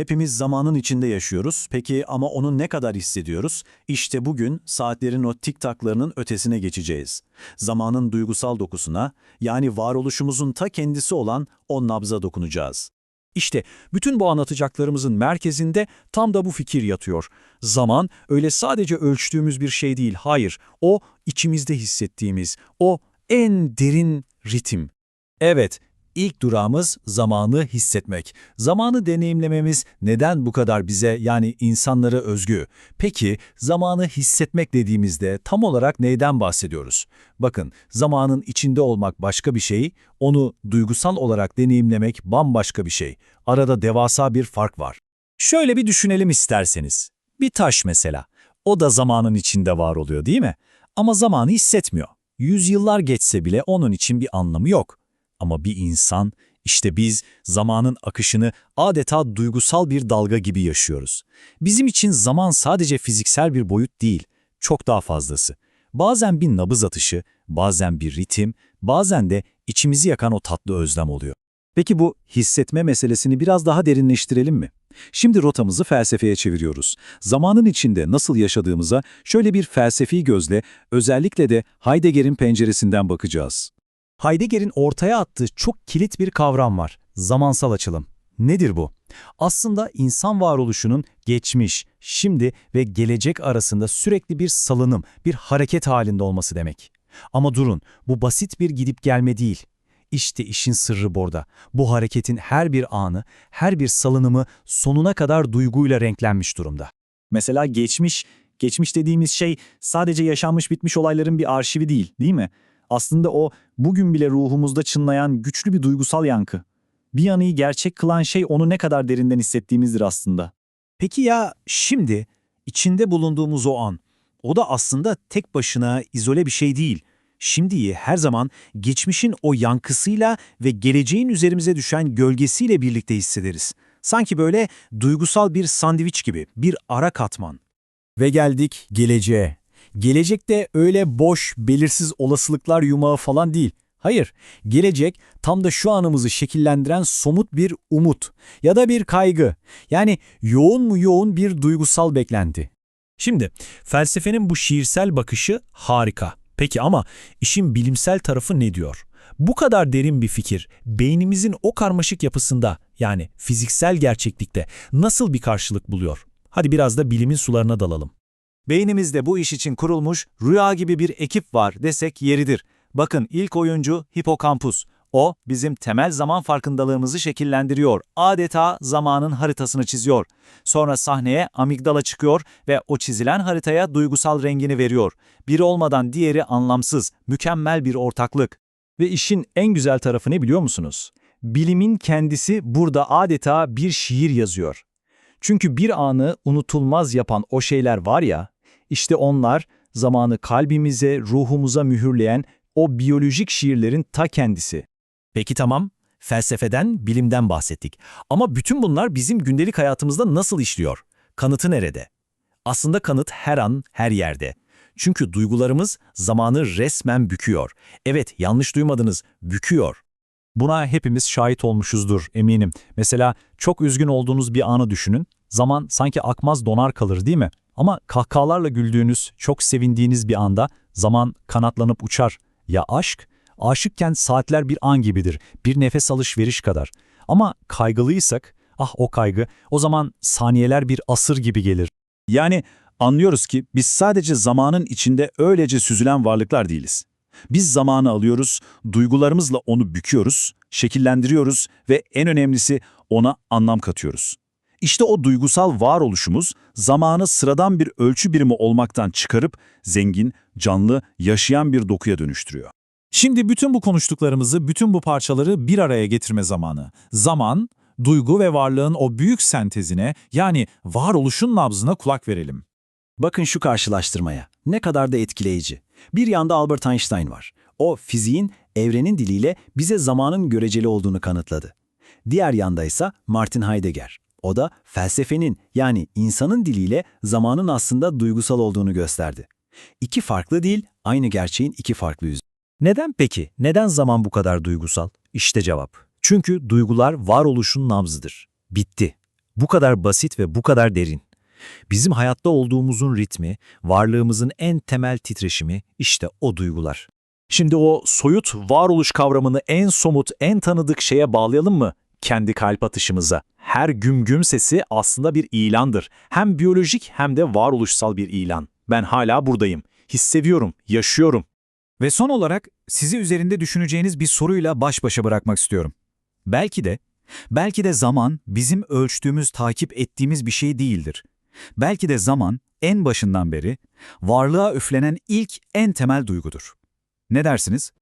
Hepimiz zamanın içinde yaşıyoruz. Peki ama onu ne kadar hissediyoruz? İşte bugün saatlerin o tik-taklarının ötesine geçeceğiz. Zamanın duygusal dokusuna, yani varoluşumuzun ta kendisi olan o nabza dokunacağız. İşte bütün bu anlatacaklarımızın merkezinde tam da bu fikir yatıyor. Zaman öyle sadece ölçtüğümüz bir şey değil, hayır. O içimizde hissettiğimiz, o en derin ritim. Evet, ilk durağımız zamanı hissetmek. Zamanı deneyimlememiz neden bu kadar bize yani insanlara özgü? Peki zamanı hissetmek dediğimizde tam olarak neyden bahsediyoruz? Bakın zamanın içinde olmak başka bir şey, onu duygusal olarak deneyimlemek bambaşka bir şey. Arada devasa bir fark var. Şöyle bir düşünelim isterseniz. Bir taş mesela. O da zamanın içinde var oluyor değil mi? Ama zamanı hissetmiyor. Yüzyıllar geçse bile onun için bir anlamı yok. Ama bir insan, işte biz zamanın akışını adeta duygusal bir dalga gibi yaşıyoruz. Bizim için zaman sadece fiziksel bir boyut değil, çok daha fazlası. Bazen bir nabız atışı, bazen bir ritim, bazen de içimizi yakan o tatlı özlem oluyor. Peki bu hissetme meselesini biraz daha derinleştirelim mi? Şimdi rotamızı felsefeye çeviriyoruz. Zamanın içinde nasıl yaşadığımıza şöyle bir felsefi gözle, özellikle de Heidegger'in penceresinden bakacağız. Heidegger'in ortaya attığı çok kilit bir kavram var. Zamansal açılım. Nedir bu? Aslında insan varoluşunun geçmiş, şimdi ve gelecek arasında sürekli bir salınım, bir hareket halinde olması demek. Ama durun, bu basit bir gidip gelme değil. İşte işin sırrı burada. Bu hareketin her bir anı, her bir salınımı sonuna kadar duyguyla renklenmiş durumda. Mesela geçmiş, geçmiş dediğimiz şey sadece yaşanmış bitmiş olayların bir arşivi değil, değil mi? Aslında o bugün bile ruhumuzda çınlayan güçlü bir duygusal yankı. Bir yanıyı gerçek kılan şey onu ne kadar derinden hissettiğimizdir aslında. Peki ya şimdi, içinde bulunduğumuz o an, o da aslında tek başına izole bir şey değil. Şimdiyi her zaman geçmişin o yankısıyla ve geleceğin üzerimize düşen gölgesiyle birlikte hissederiz. Sanki böyle duygusal bir sandviç gibi, bir ara katman. Ve geldik geleceğe. Gelecekte öyle boş, belirsiz olasılıklar yumağı falan değil. Hayır, gelecek tam da şu anımızı şekillendiren somut bir umut ya da bir kaygı. Yani yoğun mu yoğun bir duygusal beklenti. Şimdi felsefenin bu şiirsel bakışı harika. Peki ama işin bilimsel tarafı ne diyor? Bu kadar derin bir fikir beynimizin o karmaşık yapısında yani fiziksel gerçeklikte nasıl bir karşılık buluyor? Hadi biraz da bilimin sularına dalalım. Beynimizde bu iş için kurulmuş rüya gibi bir ekip var desek yeridir. Bakın ilk oyuncu hipokampus. O bizim temel zaman farkındalığımızı şekillendiriyor. Adeta zamanın haritasını çiziyor. Sonra sahneye amigdala çıkıyor ve o çizilen haritaya duygusal rengini veriyor. Biri olmadan diğeri anlamsız, mükemmel bir ortaklık. Ve işin en güzel tarafı ne biliyor musunuz? Bilimin kendisi burada adeta bir şiir yazıyor. Çünkü bir anı unutulmaz yapan o şeyler var ya, işte onlar zamanı kalbimize, ruhumuza mühürleyen o biyolojik şiirlerin ta kendisi. Peki tamam, felsefeden, bilimden bahsettik. Ama bütün bunlar bizim gündelik hayatımızda nasıl işliyor? Kanıtı nerede? Aslında kanıt her an, her yerde. Çünkü duygularımız zamanı resmen büküyor. Evet, yanlış duymadınız, büküyor. Buna hepimiz şahit olmuşuzdur eminim. Mesela çok üzgün olduğunuz bir anı düşünün. Zaman sanki akmaz donar kalır değil mi? Ama kahkahalarla güldüğünüz, çok sevindiğiniz bir anda zaman kanatlanıp uçar. Ya aşk? Aşıkken saatler bir an gibidir, bir nefes alışveriş kadar. Ama kaygılıysak, ah o kaygı, o zaman saniyeler bir asır gibi gelir. Yani anlıyoruz ki biz sadece zamanın içinde öylece süzülen varlıklar değiliz. Biz zamanı alıyoruz, duygularımızla onu büküyoruz, şekillendiriyoruz ve en önemlisi ona anlam katıyoruz. İşte o duygusal varoluşumuz zamanı sıradan bir ölçü birimi olmaktan çıkarıp zengin, canlı, yaşayan bir dokuya dönüştürüyor. Şimdi bütün bu konuştuklarımızı, bütün bu parçaları bir araya getirme zamanı. Zaman, duygu ve varlığın o büyük sentezine yani varoluşun nabzına kulak verelim. Bakın şu karşılaştırmaya. Ne kadar da etkileyici. Bir yanda Albert Einstein var. O fiziğin, evrenin diliyle bize zamanın göreceli olduğunu kanıtladı. Diğer yanda ise Martin Heidegger. O da felsefenin yani insanın diliyle zamanın aslında duygusal olduğunu gösterdi. İki farklı dil, aynı gerçeğin iki farklı yüzü. Neden peki? Neden zaman bu kadar duygusal? İşte cevap. Çünkü duygular varoluşun nabzıdır. Bitti. Bu kadar basit ve bu kadar derin. Bizim hayatta olduğumuzun ritmi, varlığımızın en temel titreşimi işte o duygular. Şimdi o soyut varoluş kavramını en somut, en tanıdık şeye bağlayalım mı? Kendi kalp atışımıza. Her güm güm sesi aslında bir ilandır. Hem biyolojik hem de varoluşsal bir ilan. Ben hala buradayım. Hissediyorum, yaşıyorum. Ve son olarak sizi üzerinde düşüneceğiniz bir soruyla baş başa bırakmak istiyorum. Belki de, belki de zaman bizim ölçtüğümüz, takip ettiğimiz bir şey değildir. Belki de zaman en başından beri varlığa üflenen ilk en temel duygudur. Ne dersiniz?